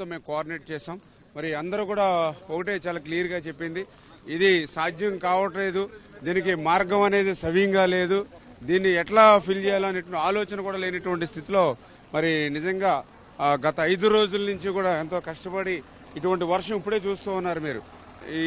తో మేము కోఆర్డినేట్ చేసాం మరి అందరూ కూడా ఒకటే చాలా క్లియర్గా చెప్పింది. ఇది సాధ్యం కావట్లేదు. దీనికి మార్గం అనేది సవ్యంగా లేదు. దీన్ని ఎట్లా ఫిల్ చేయాలనే ఆలోచన కూడా లేనటువంటి స్థితిలో మరి నిజంగా గత ఐదు రోజుల నుంచి కూడా ఎంతో కష్టపడి ఇటువంటి వర్షం ఇప్పుడే చూస్తూ ఉన్నారు మీరు.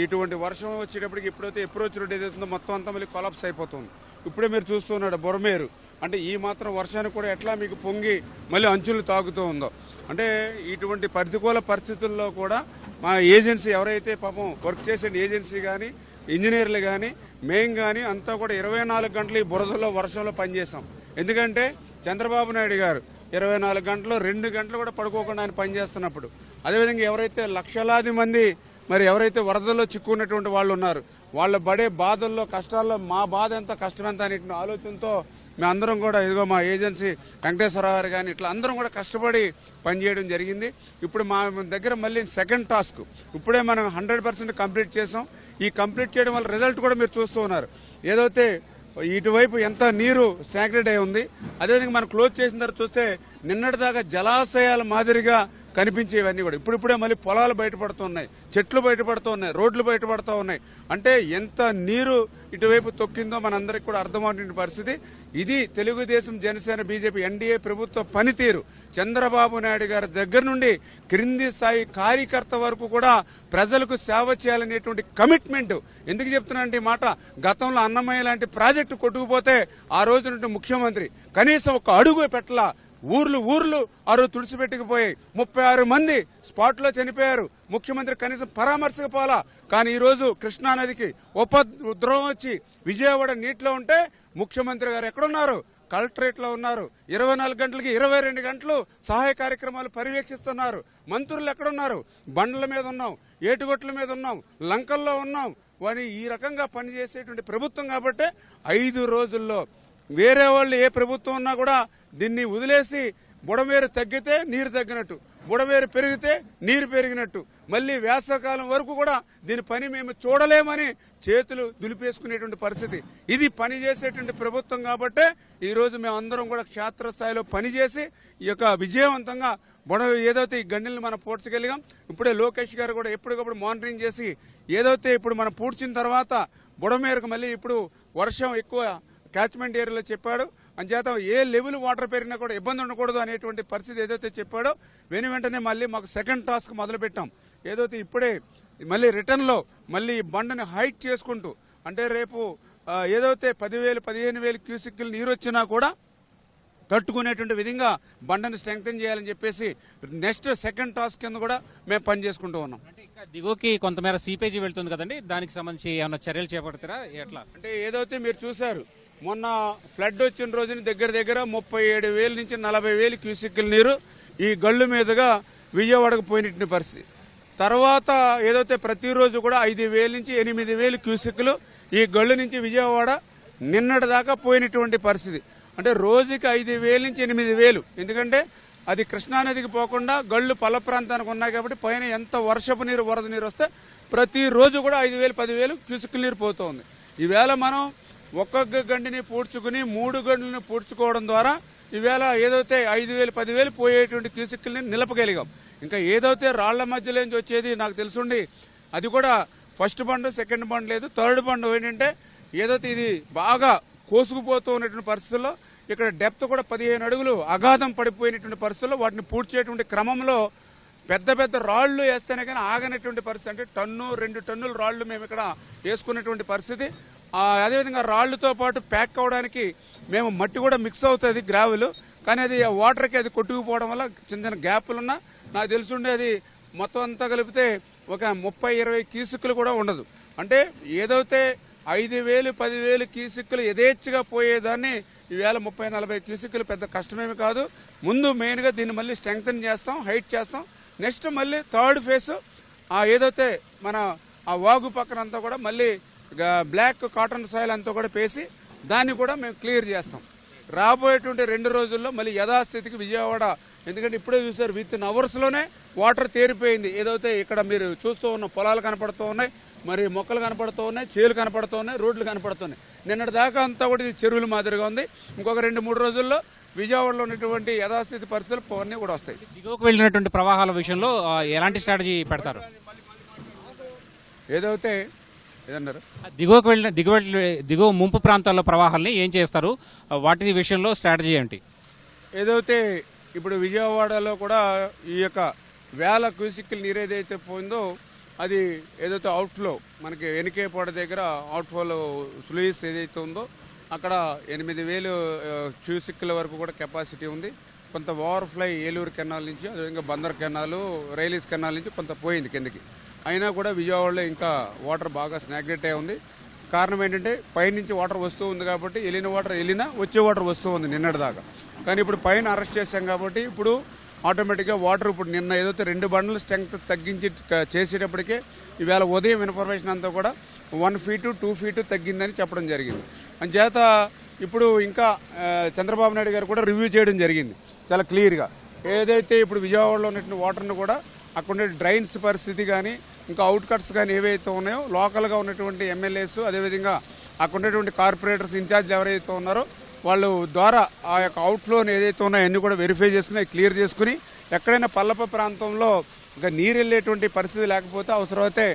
ఇటువంటి వర్షం వచ్చేటప్పటికి ఎప్పుడైతే అప్రోచ్ రోడ్ ఏదైతుందో మొత్తం అంతా మళ్ళీ కొలాప్స్ అయిపోతుంది. ఇప్పుడే మీరు చూస్తున్నాడు బొరమేరు. అంటే ఈ మాత్రం వర్షానికి కూడా ఎట్లా మీకు పొంగి మళ్ళీ అంచులు తాగుతూ ఉందో. అంటే ఇటువంటి ప్రతికూల పరిస్థితుల్లో కూడా మా ఏజెన్సీ ఎవరైతే పాపం వర్క్ చేసే ఏజెన్సీ కానీ ఇంజనీర్లు కానీ మేం కానీ అంతా కూడా ఇరవై నాలుగు గంటలు ఈ బురదలో వర్షంలో పనిచేసాం ఎందుకంటే చంద్రబాబు నాయుడు గారు ఇరవై నాలుగు గంటలు రెండు గంటలు కూడా పడుకోకుండా ఆయన పనిచేస్తున్నప్పుడు. అదేవిధంగా ఎవరైతే లక్షలాది మంది మరి ఎవరైతే వరదల్లో చిక్కున్నటువంటి వాళ్ళు ఉన్నారు వాళ్ళు పడే బాధల్లో కష్టాల్లో మా బాధ ఎంత కష్టం ఎంత అనే ఆలోచనతో మేము అందరం కూడా ఇదిగో మా ఏజెన్సీ వెంకటేశ్వరరావు గారు కానీ ఇట్లా అందరం కూడా కష్టపడి పనిచేయడం జరిగింది. ఇప్పుడు మా దగ్గర మళ్ళీ సెకండ్ టాస్క్ ఇప్పుడే మనం హండ్రెడ్ పర్సెంట్ కంప్లీట్ చేసాం. ఈ కంప్లీట్ చేయడం వల్ల రిజల్ట్ కూడా మీరు చూస్తూ ఉన్నారు. ఏదైతే ఇటువైపు ఎంత నీరు స్టాగ్నెట్ అయి ఉంది అదేవిధంగా మనం క్లోజ్ చేసిన తర్వాత చూస్తే నిన్నటిదాకా జలాశయాల మాదిరిగా కనిపించేవన్నీ కూడా. ఇప్పుడిప్పుడే మళ్ళీ పొలాలు బయటపడుతున్నాయి. చెట్లు బయటపడుతున్నాయి. రోడ్లు బయటపడుతూ ఉన్నాయి అంటే ఎంత నీరు ఇటువైపు తొక్కిందో మనందరికి కూడా అర్థమవుతున్న పరిస్థితి. ఇది తెలుగుదేశం జనసేన బీజేపీ ఎన్డీఏ ప్రభుత్వ పనితీరు. చంద్రబాబు నాయుడు గారి దగ్గర నుండి క్రింది స్థాయి కార్యకర్త వరకు కూడా ప్రజలకు సేవ చేయాలనేటువంటి కమిట్మెంట్ ఎందుకు చెప్తున్నానంటే ఈ మాట. గతంలో అన్నమయ్య లాంటి ప్రాజెక్టు కొట్టుకుపోతే ఆ రోజు నుండి ముఖ్యమంత్రి కనీసం ఒక అడుగు పెట్టలా ఊర్లు ఊర్లు అరు తుడిచిపెట్టుకుపోయి ముప్పై ఆరు మంది స్పాట్లో చనిపోయారు. ముఖ్యమంత్రి కనీసం పరామర్శకు పోలా. కానీ ఈ రోజు కృష్ణానదికి ఉపద్రవం వచ్చి విజయవాడ నీటిలో ఉంటే ముఖ్యమంత్రి గారు ఎక్కడున్నారు? కలెక్టరేట్లో ఉన్నారు. ఇరవై నాలుగు గంటలకి ఇరవై రెండు గంటలు సహాయ కార్యక్రమాలు పర్యవేక్షిస్తున్నారు. మంత్రులు ఎక్కడున్నారు? బండ్ల మీద ఉన్నాం. ఏటుగొట్ల మీద ఉన్నాం. లంకల్లో ఉన్నాం. వారి ఈ రకంగా పనిచేసేటువంటి ప్రభుత్వం కాబట్టి ఐదు రోజుల్లో వేరే వాళ్ళు ఏ ప్రభుత్వం ఉన్నా కూడా దీన్ని వదిలేసి బుడమేరు తగ్గితే నీరు తగ్గినట్టు బుడమేరు పెరిగితే నీరు పెరిగినట్టు. మళ్ళీ వేసవకాలం వరకు కూడా దీని పని మేము చూడలేమని చేతులు దులిపేసుకునేటువంటి పరిస్థితి. ఇది పని చేసేటువంటి ప్రభుత్వం కాబట్టే ఈ రోజు మేము అందరం కూడా క్షేత్రస్థాయిలో పనిచేసి ఈ యొక్క విజయవంతంగా బుడ ఏదైతే ఈ గండిని మనం పూడ్చగలిగాం ఇప్పుడే లోకేష్ గారు కూడా ఎప్పటికప్పుడు మానిటరింగ్ చేసి ఏదైతే ఇప్పుడు మనం పూడ్చిన తర్వాత బుడమేరకు మళ్ళీ ఇప్పుడు వర్షం ఎక్కువ క్యాచ్మెంట్ ఏరియాలో చెప్పాడు. అంచేత ఏ లెవెల్ వాటర్ పెరిగినా కూడా ఇబ్బంది ఉండకూడదు అనేటువంటి పరిస్థితి ఏదైతే చెప్పాడో వెను వెంటనే మళ్ళీ మాకు సెకండ్ టాస్క్ మొదలు పెట్టాం ఏదైతే ఇప్పుడే మళ్ళీ రిటర్న్లో మళ్ళీ బండని హైట్ చేసుకుంటూ అంటే రేపు ఏదైతే పదివేలు పదిహేను వేలు క్యూసిక్లు నీరు వచ్చినా కూడా తట్టుకునేటువంటి విధంగా బండని స్ట్రెంగ్తన్ చేయాలని చెప్పేసి నెక్స్ట్ సెకండ్ టాస్క్ కింద కూడా మేము పని చేసుకుంటూ ఉన్నాం. అంటే ఇంకా దిగువకి కొంతమేర సీపేజీ వెళ్తుంది కదండి. దానికి సంబంధించి ఏమైనా చర్యలు చేపడతారా? ఎట్లా? అంటే ఏదైతే మీరు చూశారు మొన్న ఫ్లడ్ వచ్చిన రోజున దగ్గర దగ్గర ముప్పై ఏడు వేల నుంచి నలభై వేలు క్యూసిక్ల నీరు ఈ గళ్ళు మీదుగా విజయవాడకు పోయినట్టు పరిస్థితి. తర్వాత ఏదైతే ప్రతిరోజు కూడా ఐదు వేల నుంచి ఎనిమిది వేలు క్యూసిక్లు ఈ గళ్ళు నుంచి విజయవాడ నిన్నటి దాకా పోయినటువంటి పరిస్థితి. అంటే రోజుకి ఐదు వేల నుంచి ఎనిమిది వేలు. ఎందుకంటే అది కృష్ణానదికి పోకుండా గళ్ళు పల్ల ప్రాంతానికి ఉన్నాయి కాబట్టి పైన ఎంత వర్షపు నీరు వరద నీరు వస్తే ప్రతిరోజు కూడా ఐదు వేలు పదివేలు క్యూసిక్ల నీరు పోతుంది. ఈవేళ మనం ఒక్కొక్క గండిని పూడ్చుకుని మూడు గంటలను పూడ్చుకోవడం ద్వారా ఈవేళ ఏదైతే ఐదు వేలు పదివేలు పోయేటువంటి క్యూసిక్ల్ని నిలపగలిగాం. ఇంకా ఏదైతే రాళ్ళ మధ్యలోంచి వచ్చేది నాకు తెలుసుండి అది కూడా ఫస్ట్ బండ్ సెకండ్ బండ్ లేదు. థర్డ్ బండ్ ఏంటంటే ఏదైతే ఇది బాగా కోసుకుపోతూ ఉన్నటువంటి పరిస్థితుల్లో ఇక్కడ డెప్త్ కూడా పదిహేను అడుగులు అగాధం పడిపోయినటువంటి పరిస్థితుల్లో వాటిని పూడ్చేటువంటి క్రమంలో పెద్ద పెద్ద రాళ్ళు వేస్తేనే కానీ ఆగనటువంటి పరిస్థితి. అంటే టన్ను రెండు టన్నుల రాళ్ళు మేము ఇక్కడ వేసుకున్నటువంటి పరిస్థితి. అదేవిధంగా రాళ్ళతో పాటు ప్యాక్ అవడానికి మేము మట్టి కూడా మిక్స్ అవుతుంది గ్రావెల్. కానీ అది వాటర్కి అది కొట్టుకుపోవడం వల్ల చిన్న చిన్న గ్యాప్లు ఉన్నా నాకు తెలుసుండే అది మొత్తం అంతా కలిపితే ఒక ముప్పై ఇరవై కీసుక్కులు కూడా ఉండదు. అంటే ఏదైతే ఐదు వేలు పదివేలు కీసుక్కులు యథేచ్ఛగా పోయేదాన్ని ఈవేళ ముప్పై నలభై క్యూసిక్లు పెద్ద కష్టమేమి కాదు. ముందు మెయిన్గా దీన్ని మళ్ళీ స్ట్రెంగ్తన్ చేస్తాం హైట్ చేస్తాం. నెక్స్ట్ మళ్ళీ థర్డ్ ఫేస్ ఆ ఏదైతే మన ఆ వాగు పక్కన అంతా కూడా మళ్ళీ బ్లాక్ కాటన్ సాయిల్ అంతా కూడా పేసి దాన్ని కూడా మేము క్లియర్ చేస్తాం. రాబోయేటువంటి రెండు రోజుల్లో మళ్ళీ యథాస్థితికి విజయవాడ ఎందుకంటే ఇప్పుడే చూసారు విత్ ఇన్ అవర్స్లోనే వాటర్ తేరిపోయింది. ఏదైతే ఇక్కడ మీరు చూస్తూ ఉన్న పొలాలు కనపడుతూ ఉన్నాయి మరి మొక్కలు కనపడుతూ ఉన్నాయి చేలు కనపడుతూ ఉన్నాయి రోడ్లు కనపడుతున్నాయి నిన్నటి దాకా అంతా కూడా ఇది చెరువుల మాదిరిగా ఉంది. ఇంకొక రెండు మూడు రోజుల్లో విజయవాడలో ఉన్నటువంటి యథాస్థితి పరిస్థితులు అవన్నీ కూడా వస్తాయి. దిగువకు వెళ్ళినటువంటి ప్రవాహాల విషయంలో ఎలాంటి స్ట్రాటజీ పెడతారు? ఏదైతే ఏదన్నారు? దిగువకు వెళ్ళిన దిగువ దిగువ ముంపు ప్రాంతాల్లో ప్రవాహాలని ఏం చేస్తారు? వాటి విషయంలో స్ట్రాటజీ ఏంటి? ఏదైతే ఇప్పుడు విజయవాడలో కూడా ఈ యొక్క వేల క్యూసిక్ల నీరు ఏదైతే పోయిందో అది ఏదైతే అవుట్ఫ్లో మనకి వెనుకేపాడ దగ్గర అవుట్ఫ్లో స్లూయిస్ ఏదైతే ఉందో అక్కడ ఎనిమిది వేలు క్యూసిక్ల వరకు కూడా కెపాసిటీ ఉంది. కొంత ఓవర్ఫ్లై ఏలూరు కెనాల్ నుంచి అదేవిధంగా బందర్ కెనాల్ రైలీస్ కెనాల్ నుంచి కొంత పోయింది కిందకి. అయినా కూడా విజయవాడలో ఇంకా వాటర్ బాగా స్నాగ్రేట్ అయి ఉంది. కారణం ఏంటంటే పైనుంచి వాటర్ వస్తూ ఉంది కాబట్టి వెళ్ళిన వాటర్ వెళ్ళినా వచ్చే వాటర్ వస్తూ ఉంది నిన్నటిదాకా. కానీ ఇప్పుడు పైన అరెస్ట్ చేశాం కాబట్టి ఇప్పుడు ఆటోమేటిక్గా వాటర్ ఇప్పుడు నిన్న ఏదైతే రెండు బండ్ల స్ట్రెంగ్త్ తగ్గించి చేసేటప్పటికే ఈవేళ ఉదయం ఇన్ఫర్మేషన్ అంతా కూడా వన్ ఫీటు టూ ఫీటు తగ్గిందని చెప్పడం జరిగింది. అంచేత ఇప్పుడు ఇంకా చంద్రబాబు నాయుడు గారు కూడా రివ్యూ చేయడం జరిగింది. చాలా క్లియర్గా. ఏదైతే ఇప్పుడు విజయవాడలో ఉన్నటువంటి వాటర్ను కూడా అక్కడ ఉండే డ్రైన్స్ పరిస్థితి కానీ ఇంకా అవుట్ కట్స్ కానీ ఏవైతే ఉన్నాయో లోకల్గా ఉన్నటువంటి ఎమ్మెల్యేస్ అదేవిధంగా అక్కడ ఉన్నటువంటి కార్పొరేటర్స్ ఇన్ఛార్జ్ ఎవరైతే ఉన్నారో వాళ్ళు ద్వారా ఆ యొక్క అవుట్ఫ్లోని ఏదైతే ఉన్నాయో అన్ని కూడా వెరిఫై చేసుకుని క్లియర్ చేసుకుని ఎక్కడైనా పల్లప ప్రాంతంలో ఇంకా నీరు వెళ్ళేటువంటి పరిస్థితి లేకపోతే అవసరమైతే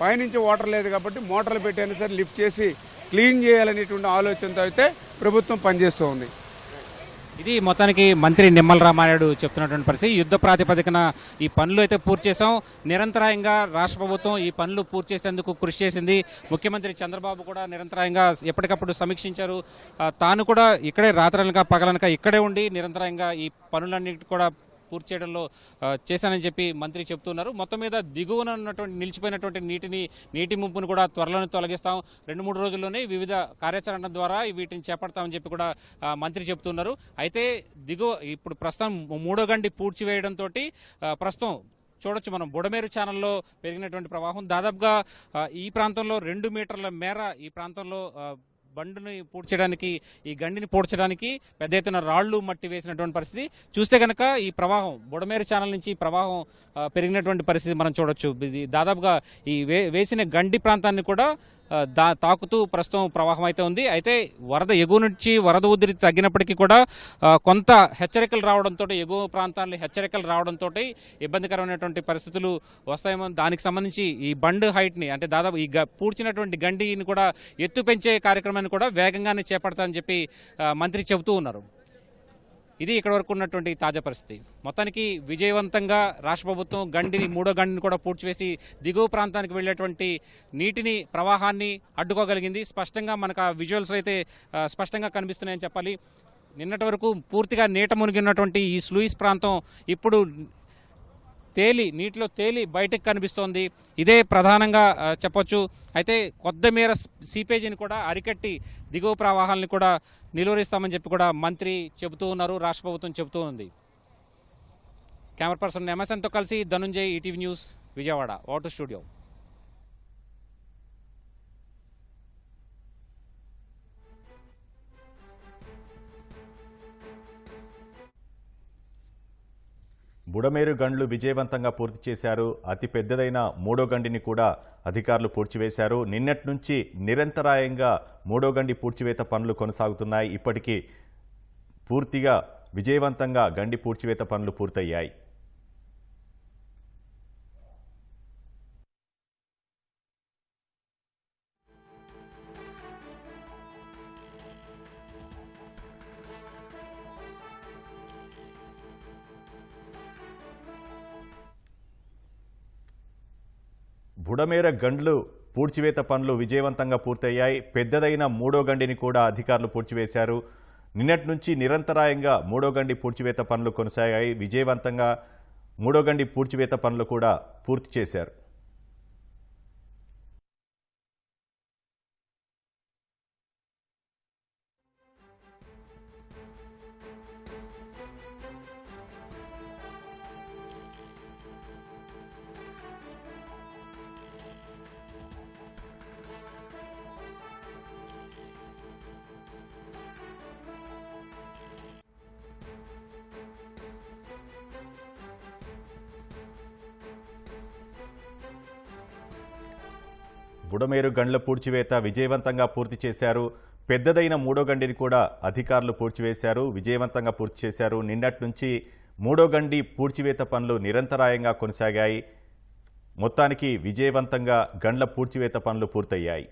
పైనుంచి వాటర్ లేదు కాబట్టి మోటార్లు పెట్టైనా సరే లిఫ్ట్ చేసి క్లీన్ చేయాలనేటువంటి ఆలోచనతో అయితే ప్రభుత్వం పనిచేస్తూ ఉంది ఇది మొత్తానికి మంత్రి నిమ్మల రామానాయుడు చెప్తున్నటువంటి పరిస్థితి. యుద్ధ ప్రాతిపదికన ఈ పనులు అయితే పూర్తి చేశాం. నిరంతరాయంగా రాష్ట్ర ప్రభుత్వం ఈ పనులు పూర్తి చేసేందుకు కృషి చేసింది. ముఖ్యమంత్రి చంద్రబాబు కూడా నిరంతరాయంగా ఎప్పటికప్పుడు సమీక్షించారు. తాను కూడా ఇక్కడే రాత్రనక పగలనక ఇక్కడే ఉండి నిరంతరాయంగా ఈ పనులన్నిటి కూడా పూర్తి చేయడంలో చేశానని చెప్పి మంత్రి చెప్తున్నారు. మొత్తం మీద దిగువన ఉన్నటువంటి నిలిచిపోయినటువంటి నీటిని నీటి ముంపును కూడా త్వరలోనే తొలగిస్తాం. రెండు మూడు రోజుల్లోనే వివిధ కార్యాచరణ ద్వారా వీటిని చేపడతామని చెప్పి కూడా మంత్రి చెప్తున్నారు. అయితే దిగువ ఇప్పుడు ప్రస్తుతం మూడో గండి పూడ్చివేయడంతో ప్రస్తుతం చూడొచ్చు మనం బుడమేరు ఛానల్లో పెరిగినటువంటి ప్రవాహం. దాదాపుగా ఈ ప్రాంతంలో రెండు మీటర్ల మేర ఈ ప్రాంతంలో బండుని పూడ్చడానికి ఈ గండిని పూడ్చడానికి పెద్ద ఎత్తున రాళ్ళు మట్టి వేసినటువంటి పరిస్థితి. చూస్తే కనుక ఈ ప్రవాహం బుడమేరు ఛానల్ నుంచి ఈ ప్రవాహం పెరిగినటువంటి పరిస్థితి మనం చూడొచ్చు. ఇది దాదాపుగా ఈ వే వేసిన గండి ప్రాంతాన్ని కూడా దా తాకుతూ ప్రస్తుతం ప్రవాహం అయితే ఉంది. అయితే వరద ఎగువ నుంచి వరద ఉధృతి తగ్గినప్పటికీ కూడా కొంత హెచ్చరికలు రావడంతో ఎగువ ప్రాంతాల్లో హెచ్చరికలు రావడంతో ఇబ్బందికరమైనటువంటి పరిస్థితులు వస్తాయేమో. దానికి సంబంధించి ఈ బండ్ హైట్ని అంటే దాదాపు ఈ గ- పూడ్చినటువంటి గండిని కూడా ఎత్తు పెంచే కార్యక్రమాన్ని కూడా వేగంగానే చేపడతామని చెప్పి మంత్రి చెబుతూ ఉన్నారు. ఇది ఇక్కడ వరకు ఉన్నటువంటి తాజా పరిస్థితి. మొత్తానికి విజయవంతంగా రాష్ట్ర ప్రభుత్వం గండిని మూడో గండిని కూడా పూడ్చివేసి దిగువ ప్రాంతానికి వెళ్ళేటువంటి నీటిని ప్రవాహాన్ని అడ్డుకోగలిగింది. స్పష్టంగా మనకు ఆ విజువల్స్ అయితే స్పష్టంగా కనిపిస్తున్నాయని చెప్పాలి. నిన్నటి వరకు పూర్తిగా నీట మునిగినటువంటి ఈ స్లూయిస్ ప్రాంతం ఇప్పుడు తేలి నీటిలో తేలి బయటకు కనిపిస్తోంది. ఇదే ప్రధానంగా చెప్పొచ్చు. అయితే కొద్దిమేర సీపేజీని కూడా అరికట్టి దిగువ ప్రవాహాలను కూడా నిలువరిస్తామని చెప్పి కూడా మంత్రి చెబుతూ ఉన్నారు రాష్ట్ర ప్రభుత్వం చెబుతూ ఉంది. కెమెరా పర్సన్ ఎంఎస్ఎన్తో కలిసి Dhanunjay ETV news Vijayawada water studio. Budameru గండ్లు విజయవంతంగా పూర్తి చేశారు. అతి పెద్దదైన మూడో గండిని కూడా అధికారులు పూడ్చివేశారు. నిన్నటి నుంచి నిరంతరాయంగా మూడో గండి పూడ్చివేత పనులు కొనసాగుతున్నాయి. ఇప్పటికీ పూర్తిగా విజయవంతంగా గండి పూడ్చివేత పనులు పూర్తయ్యాయి. బుడమేర గండ్లు పూడ్చివేత పనులు విజయవంతంగా పూర్తయ్యాయి. పెద్దదైన మూడో గండిని కూడా అధికారులు పూడ్చివేశారు. నిన్నటి నుంచి నిరంతరాయంగా మూడో గండి పూడ్చివేత పనులు కొనసాగాయి. విజయవంతంగా మూడో గండి పూడ్చివేత పనులు కూడా పూర్తి చేశారు. బుడమేరు గండ్ల పూడ్చివేత విజయవంతంగా పూర్తి చేశారు. పెద్దదైన మూడో గండిని కూడా అధికారులు పూడ్చివేశారు. విజయవంతంగా పూర్తి చేశారు. నిన్నటి నుంచి మూడో గండి పూడ్చివేత పనులు నిరంతరాయంగా కొనసాగాయి. మొత్తానికి విజయవంతంగా గండ్ల పూడ్చివేత పనులు పూర్తయ్యాయి.